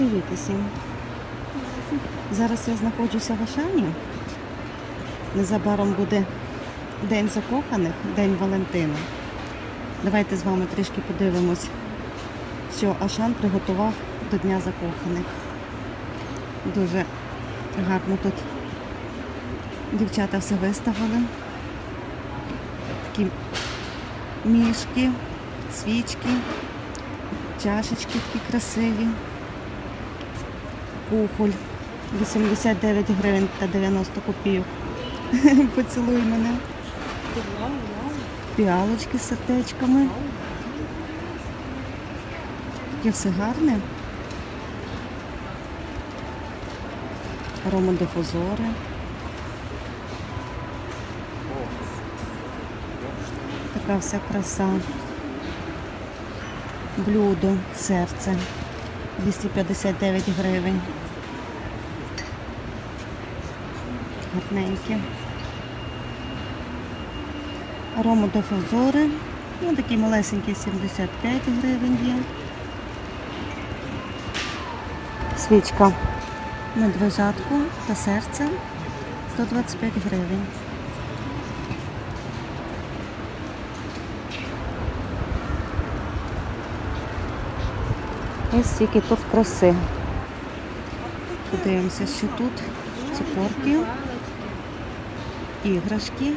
Привіт усім. Зараз я знаходжуся в Ашані. Незабаром буде День закоханих, День Валентина. Давайте з вами трішки подивимось, що Ашан приготував до Дня закоханих. Дуже гарно тут дівчата все виставили. Такі мішки, свічки, чашечки такі красиві. Кухоль 89 гривень та 90 копійок. Поцілуй мене. Піалочки з сердечками. Таке все гарне. Аромадифузори. Така вся краса. Блюдо, серце. 259 гривень. Гарненькі. Аромадифузори. Ну, такі малесенькі 75 гривень є. Свічка медвежатку та серце 125 гривень. Ось стільки тут краси. Подивимося, що тут цукорки, іграшки.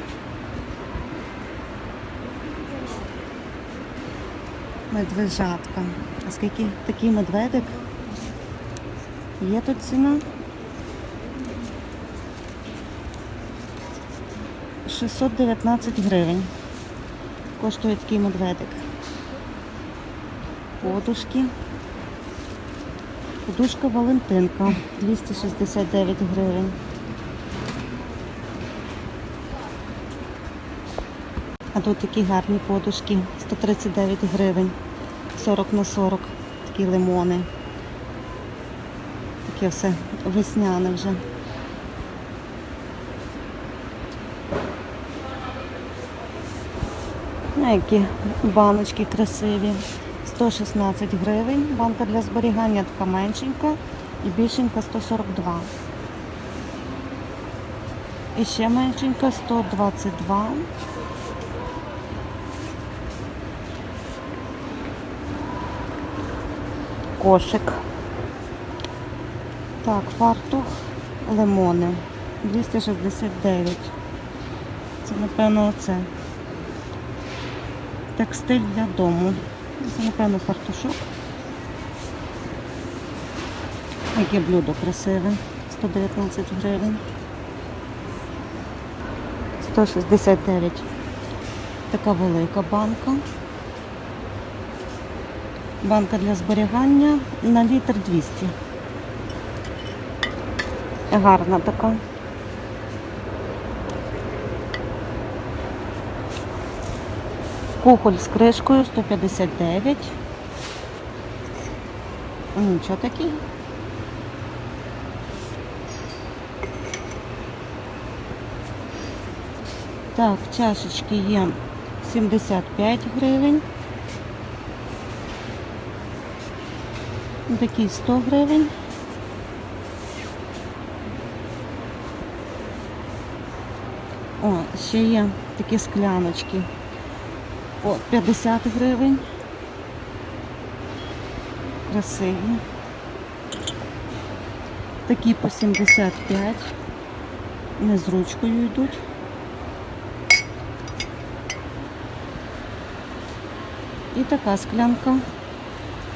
Медвежатка. А скільки такий медведик? Є тут ціна? 619 гривень. Коштує такий медведик. Подушки. Подушка Валентинка 269 гривень. А тут такі гарні подушки 139 гривень. 40 на 40. Такі лимони. Таке все весняне вже. А які баночки красиві. 116 гривень. Банка для зберігання така меншенька і більшенька 142. І ще меншенька 122. Кошик. Так, фартух лимони. 269. Це, напевно, оце. Текстиль для дому. Це, напевно, фартушок. Яке блюдо красиве. 119 гривень. 169. Така велика банка. Банка для зберігання на літр 200. Гарна така. Кухоль з кришкою 159. Нічого такий. Так, чашечки є 75 гривень. Такий 100 гривень. О, ще є такі скляночки. О, 50 гривень. Красиві. Такі по 75. Не з ручкою йдуть. І така склянка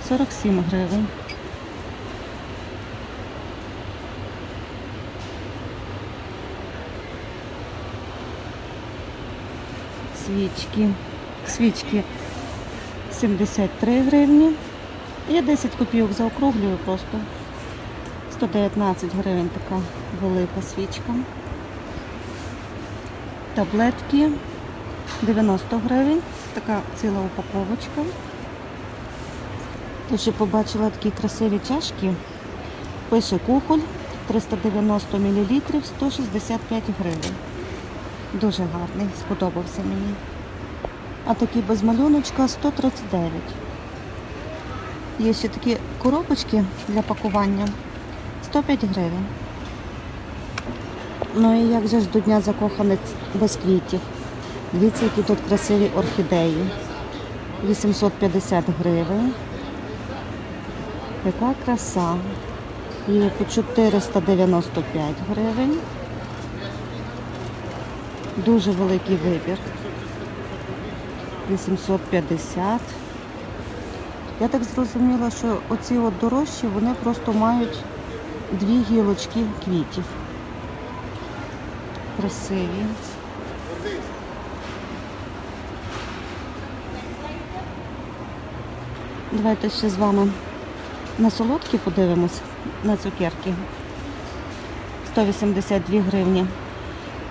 47 гривень. Свічки. Свічки 73 гривні. Я 10 копійок заокруглюю просто. 119 гривень така велика свічка. Таблетки 90 гривень. Така ціла упаковочка. Тут ще побачила такі красиві чашки. Пише кухоль 390 мл 165 гривень. Дуже гарний, сподобався мені. А такий без малюночка 139. Є ще такі коробочки для пакування 105 гривень. Ну і як же ж до Дня закоханець без квітів? Дивіться, які тут красиві орхідеї. 850 гривень. Яка краса. Є по 495 гривень. Дуже великий вибір. 850. Я так зрозуміла, що оці от дорожчі, вони просто мають дві гілочки квітів. Красиві. Давайте ще з вами на солодкі подивимось, на цукерки. 182 гривні.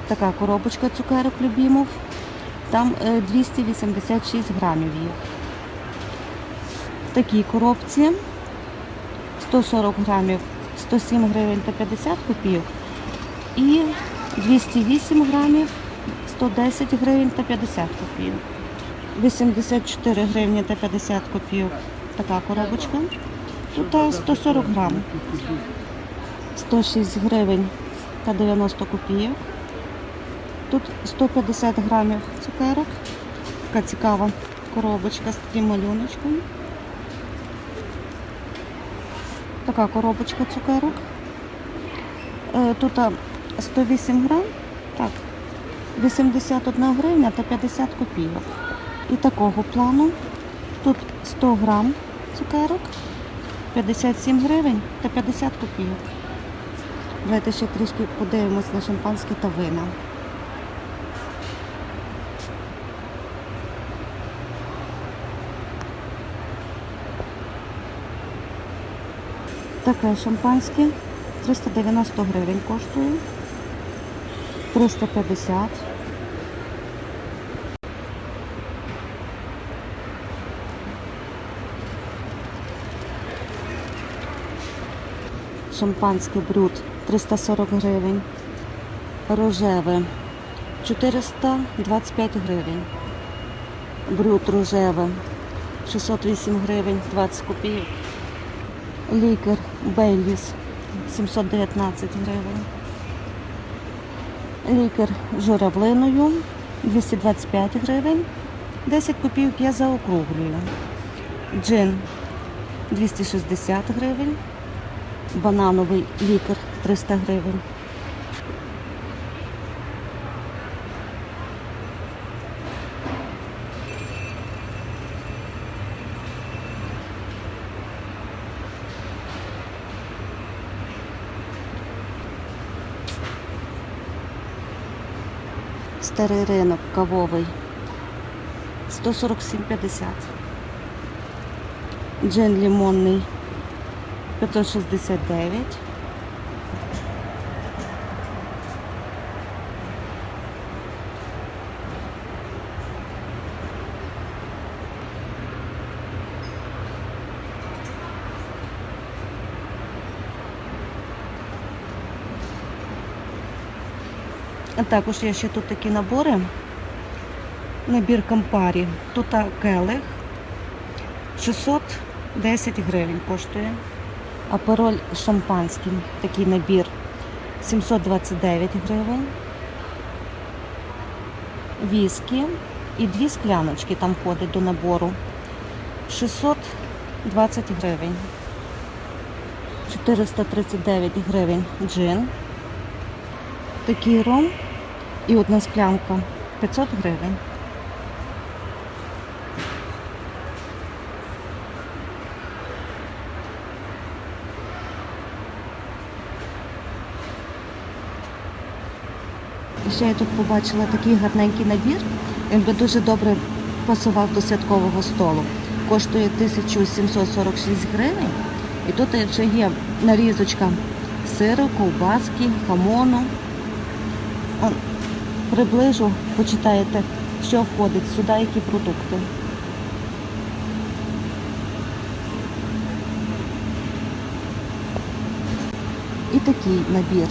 Така коробочка цукерок любімов. Там е, 286 грамів їх. В такій коробці 140 грамів 107 гривень та 50 копійок. І 208 грамів 110 гривень та 50 копійок. 84 гривні та 50 копійок. Така коробочка. Тут 140 грам. 106 гривень та 90 копійок. Тут 150 грамів цукерок. Така цікава коробочка з таким малюночком. Така коробочка цукерок. Е, Тут 108 грам. Так, 81 гривня та 50 копійок. І такого плану. Тут 100 грам цукерок, 57 гривень та 50 копійок. Давайте ще трішки подивимось на шампанське та вина. Таке шампанське 390 гривень коштує. 350. Шампанське брют 340 гривень. Рожеве 425 гривень. Брют рожеве 608 гривень 20 копійок. Лікар Бейліс 719 гривень. Лікар з журавлиною 225 гривень. 10 копійок я заокруглюю. Джин 260 гривень. Банановий лікар 300 гривень. Старий ринок кавовий 147,50. Джин лимонний 569. А також є ще тут такі набори. Набір Кампарі. Тут келих 610 гривень коштує. Апероль шампанський, такий набір 729 гривень. Віскі і дві скляночки там входить до набору. 620 гривень. 439 гривень джин. Такий ром і одна склянка 500 гривень. Ще я тут побачила такий гарненький набір. Він би дуже добре пасував до святкового столу. Коштує 1746 гривень. І тут вже є нарізочка сиру, ковбаски, хамону. Приближу, почитаєте, що входить сюди, які продукти. І такий набір